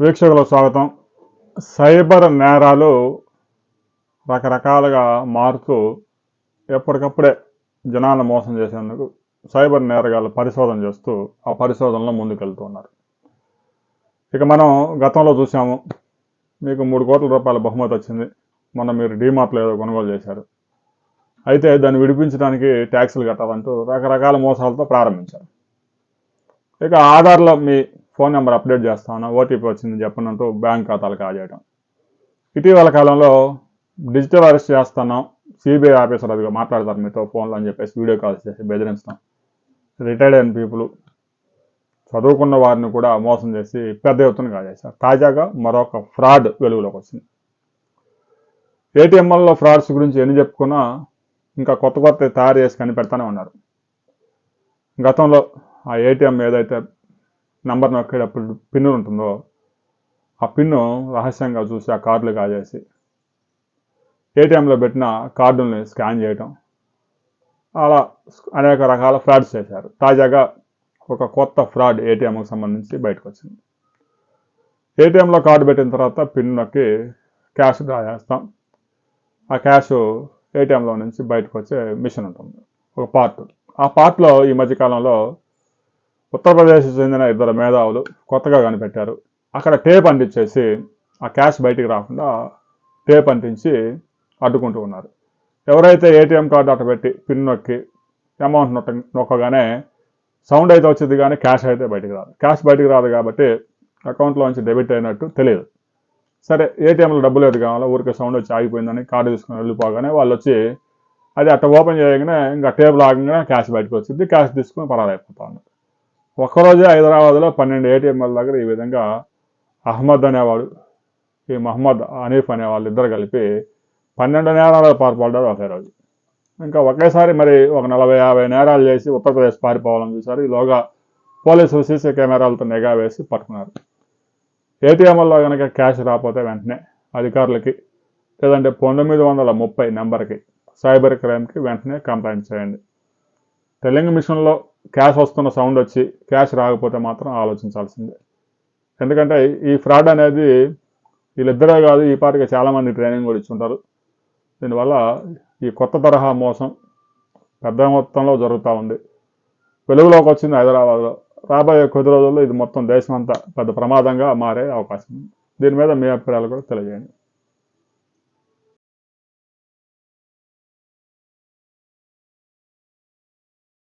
వీక్షకులకు స్వాగతం. సైబర్ నేరాలు రకరకాలుగా మారుతూ ఎప్పటికప్పుడే జనాలను మోసం చేసేందుకు సైబర్ నేరగాళ్ళు పరిశోధన చేస్తూ ఆ పరిశోధనలో ముందుకెళ్తున్నారు. ఇక మనం గతంలో చూసాము మీకు మూడు కోట్ల రూపాయల బహుమతి వచ్చింది. మొన్న మీరు డీమార్ట్లో ఏదో కొనుగోలు చేశారు. అయితే దాన్ని విడిపించడానికి ట్యాక్సులు కట్టాలంటూ రకరకాల మోసాలతో ప్రారంభించారు. ఇక ఆధార్లో మీ ఫోన్ నెంబర్ అప్డేట్ చేస్తామన్నా ఓటీపీ వచ్చింది చెప్పనంటూ బ్యాంక్ ఖాతాలు కాజేయడం ఇటీవల కాలంలో డిజిటల్ అరెస్ట్ చేస్తున్నాం సిబిఐ ఆఫీసర్ అదిగా మాట్లాడతారు మీతో ఫోన్లో అని చెప్పేసి వీడియో కాల్స్ చేసి బెదిరించడం రిటైర్డ్ అయిన పీపుల్ చదువుకున్న వారిని కూడా మోసం చేసి పెద్ద ఎత్తున కాజేశారు. తాజాగా మరొక ఫ్రాడ్ వెలుగులోకి వచ్చింది. ఏటీఎంఎల్లో ఫ్రాడ్స్ గురించి ఎన్ని చెప్పుకున్నా ఇంకా కొత్త కొత్త తయారు చేసి కనిపెడతానే ఉన్నారు. గతంలో ఆ ఏటీఎం ఏదైతే నంబర్ నొక్కేటప్పుడు పిన్ ఉంటుందో ఆ పిన్ను రహస్యంగా చూసి ఆ కార్డులు కాజేసి ఏటీఎంలో పెట్టిన కార్డుల్ని స్కాన్ చేయటం. అలా అనేక రకాల ఫ్రాడ్స్ చేశారు. తాజాగా ఒక కొత్త ఫ్రాడ్ ఏటీఎంకి సంబంధించి బయటకు వచ్చింది ఏటీఎంలో కార్డు పెట్టిన తర్వాత పిన్ నొక్కి క్యాష్ డ్రా చేస్తాం. ఆ క్యాష్ ఏటీఎంలో నుంచి బయటకు వచ్చే మిషన్ ఉంటుంది. ఒక పార్ట్. ఆ పార్ట్లో ఈ మధ్యకాలంలో ఉత్తరప్రదేశ్ చెందిన ఇద్దరు మేధావులు కొత్తగా కనిపెట్టారు. అక్కడ టేప్ అంటించేసి ఆ క్యాష్ బయటికి రాకుండా టేప్ అంటించి అడ్డుకుంటూ ఉన్నారు. ఎవరైతే ఏటీఎం కార్డు అట్ట పెట్టి పిన్ నొక్కి అమౌంట్ నొక్క నొక్కగానే సౌండ్ అయితే వచ్చింది కానీ క్యాష్ అయితే బయటికి రాదు. క్యాష్ బయటికి రాదు కాబట్టి అకౌంట్లోంచి డెబిట్ అయినట్టు తెలియదు. సరే ఏటీఎంలో డబ్బు లేదు కావాలా ఊరికే సౌండ్ వచ్చి ఆగిపోయిందని కార్డు తీసుకుని వెళ్ళిపోగానే వాళ్ళు వచ్చి అది అట్ట ఓపెన్ చేయగానే ఇంకా టేబుల్ ఆగంగానే క్యాష్ బయటకు వచ్చింది. క్యాష్ తీసుకుని పరారైపోతా ఉన్నారు. ఒక్కరోజే హైదరాబాద్లో పన్నెండు ఏటీఎంల దగ్గర ఈ విధంగా అహ్మద్ అనేవాడు ఈ మహమ్మద్ హనీఫ్ అనే వాళ్ళు ఇద్దరు కలిపి పన్నెండు నేరాలు పాల్పడ్డారు ఒకే రోజు. ఇంకా ఒకేసారి మరి ఒక నలభై యాభై నేరాలు చేసి ఉత్తరప్రదేశ్ పారిపోవాలని చూశారు. ఈలోగా పోలీసులు సీసీ కెమెరాలతో నిఘా వేసి పట్టుకున్నారు. ఏటీఎంలో కనుక క్యాష్ రాకపోతే వెంటనే అధికారులకి లేదంటే పంతొమ్మిది వందల ముప్పై నెంబర్కి సైబర్ క్రైమ్కి వెంటనే కంప్లైంట్ చేయండి. టెల్లింగ్ మిషన్లో క్యాష్ వస్తున్న సౌండ్ వచ్చి క్యాష్ రాకపోతే మాత్రం ఆలోచించాల్సిందే. ఎందుకంటే ఈ ఫ్రాడ్ అనేది వీళ్ళిద్దరే కాదు ఈ పాటికి చాలామంది ట్రైనింగ్ కూడా ఇచ్చుంటారు. దీనివల్ల ఈ కొత్త తరహా మోసం పెద్ద మొత్తంలో జరుగుతూ ఉంది. వెలుగులోకి వచ్చింది హైదరాబాద్లో. రాబోయే కొద్ది రోజుల్లో ఇది మొత్తం దేశమంతా పెద్ద ప్రమాదంగా మారే అవకాశం ఉంది. దీని మీద మీ అభిప్రాయాలు కూడా తెలియజేయండి.